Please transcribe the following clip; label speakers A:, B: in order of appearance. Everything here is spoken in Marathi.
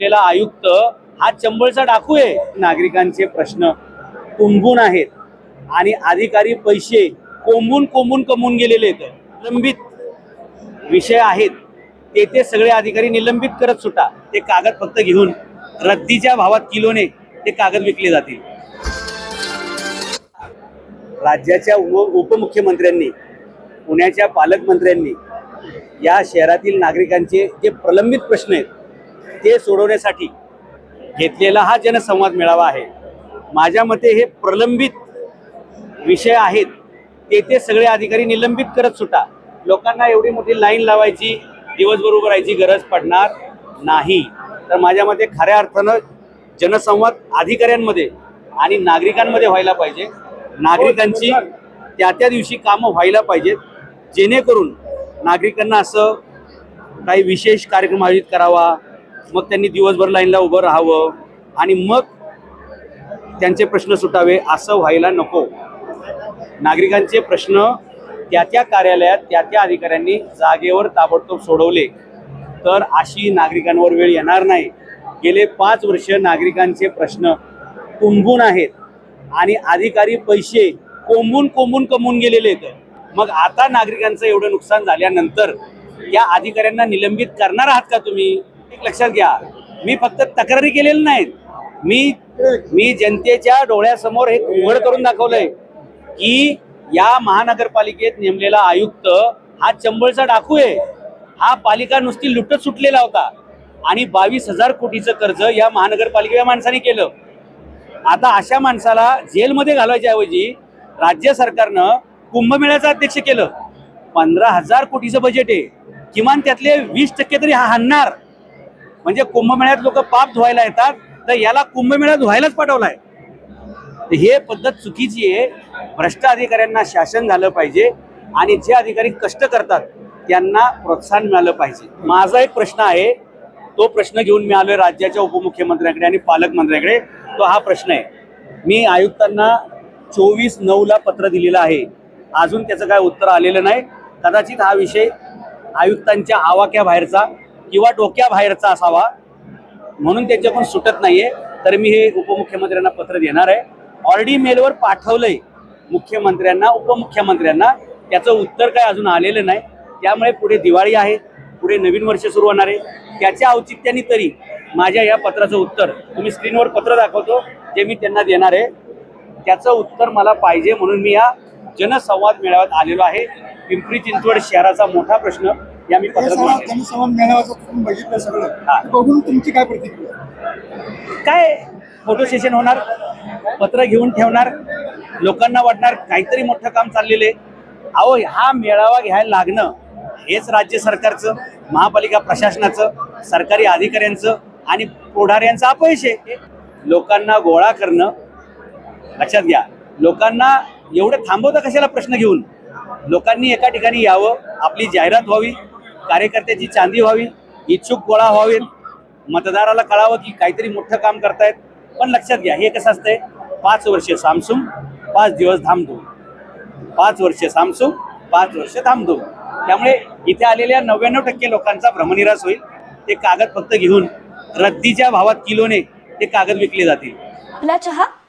A: आपल्याला आयुक्त हा चंबळचा डाकू आहे. नागरिकांचे प्रश्न तुंबून आहेत. आणि अधिकारी पैसे कोंबून कोंबून कमवून गेलेले आहेत. निलंबित विषय आहेत. ते ते सगळे अधिकारी निलंबित करत सुटा ते कागद फक्त घेऊन रद्दीच्या भावात किलोने ते कागद विकले जातील. राज्याच्या उप उपमुख्यमंत्र्यांनी पुण्याच्या पालकमंत्र्यांनी या शहरातील नागरिकांचे जे प्रलंबित प्रश्न आहेत ते सोडवण्यासाठी घेतलेला हा जनसंवाद मेळावा आहे. माझ्या मते हे प्रलंबित विषय आहेत. ते ते सगळे अधिकारी निलंबित करत सुटा लोकांना एवढी मोठी लाईन लावायची दिवसभर उभं राहायची गरज पडणार नाही. तर माझ्या मते खऱ्या अर्थानं जनसंवाद अधिकाऱ्यांमध्ये आणि नागरिकांमध्ये व्हायला पाहिजे. नागरिकांची त्या त्या दिवशी कामं व्हायला पाहिजेत. जेणेकरून नागरिकांना असं काही विशेष कार्यक्रम आयोजित करावा मग त्यांनी दिवसभर लाईनला उभं राहावं आणि मग त्यांचे प्रश्न सुटावे असं व्हायला नको. नागरिकांचे प्रश्न त्या त्या कार्यालयात त्या त्या अधिकाऱ्यांनी जागेवर ताबडतोब सोडवले. तर अशी नागरिकांवर वेळ येणार नाही. गेले पाच वर्ष नागरिकांचे प्रश्न तुंबून आहेत आणि अधिकारी पैसे कोंबून कोंबून कमवून गेलेले आहेत. मग आता नागरिकांचं एवढं नुकसान झाल्यानंतर या अधिकाऱ्यांना निलंबित करणार आहात का तुम्ही? एक लक्षात घ्या. मी फक्त तक्रारी केलेल्या नाहीत. मी मी जनतेच्या डोळ्यासमोर हे उघड करून दाखवलंय की या महानगरपालिकेत नेमलेला आयुक्त हा चंबळचा डाकू आहे. हा पालिका नुसती लुटत सुटलेला होता आणि बावीस हजार कोटीचं कर्ज या महानगरपालिकेच्या माणसाने केलं. आता अशा माणसाला जेलमध्ये घालवायच्या ऐवजी राज्य सरकारनं कुंभमेळ्याचं अध्यक्ष केलं. पंधरा हजार कोटीचं बजेट आहे. किमान त्यातले वीस टक्के तरी हा हाणणार. म्हणजे कुंभमेळ्यात लोक पाप धुवायला येतात तर याला कुंभमेळ्यात धुवायलाच पाठवलाय. तर हे पद्धत चुकीची आहे. भ्रष्ट अधिकाऱ्यांना शासन झालं पाहिजे आणि जे अधिकारी कष्ट करतात त्यांना प्रोत्साहन मिळालं पाहिजे. माझा एक प्रश्न आहे तो प्रश्न घेऊन मी आलोय राज्याच्या उपमुख्यमंत्र्यांकडे आणि पालकमंत्र्यांकडे. तो हा प्रश्न आहे. मी आयुक्तांना चोवीस नऊला पत्र दिलेलं आहे. अजून त्याचं काय उत्तर आलेलं नाही. कदाचित हा विषय आयुक्तांच्या आवाक्या बाहेरचा किंवा डोक्याबाहेरचा असावा म्हणून त्याच्याकडून सुटत नाहीये. तर मी हे उपमुख्यमंत्र्यांना पत्र देणार आहे. ऑलरेडी मेलवर पाठवलंय मुख्यमंत्र्यांना उपमुख्यमंत्र्यांना. त्याचं उत्तर काय अजून आलेलं नाही. त्यामुळे पुढे दिवाळी आहे. पुढे नवीन वर्ष सुरू होणार आहे. त्याच्या औचित्याने तरी माझ्या या पत्राचं उत्तर तुम्ही स्क्रीनवर पत्र दाखवतो जे मी त्यांना देणार आहे. त्याचं उत्तर मला पाहिजे म्हणून मी या जनसंवाद मेळाव्यात आलेलो आहे. पिंपरी चिंचवड शहराचा मोठा प्रश्न या मी पत्रात
B: सगळं
A: मांडलेला. आहे.
B: जनसंवाद मेळाव्याचं तुम्ही बघितलं. सगळं. बघून तुमची काय प्रतिक्रिया?
A: काय फोटो सेशन होणार पत्र घेऊन ठेवणार लोकांना वाटणार काहीतरी मोठं काम चाललेलं आहे. अहो हा मेळावा घ्यायला लागणं हेच राज्य सरकारचं महापालिका प्रशासनाचं सरकारी अधिकाऱ्यांचं आणि पुढाऱ्यांचं अपयश आहे. लोकांना गोळा करणं लक्षात घ्या. लोकांना एवढं थांबवता कशाला प्रश्न घेऊन? लोकांनी एका ठिकाणी यावं आपली जाहिरात व्हावी कार्यकर्त्याची चांदी व्हावी इच्छुक गोळा व्हावी मतदाराला कळावं की काहीतरी मोठं काम करतायत. पण लक्षात घ्या हे कसं असतंय? पाच वर्ष सामसूम पाच दिवस धामधूम. पाच वर्ष सामसूम पाच वर्ष धामधूम. त्यामुळे इथे आलेल्या नव्याण्णव टक्के लोकांचा भ्रमनिरास होईल. ते कागद फक्त घेऊन रद्दीच्या भावात किलोने ते कागद विकले जातील.
C: आपला चहा?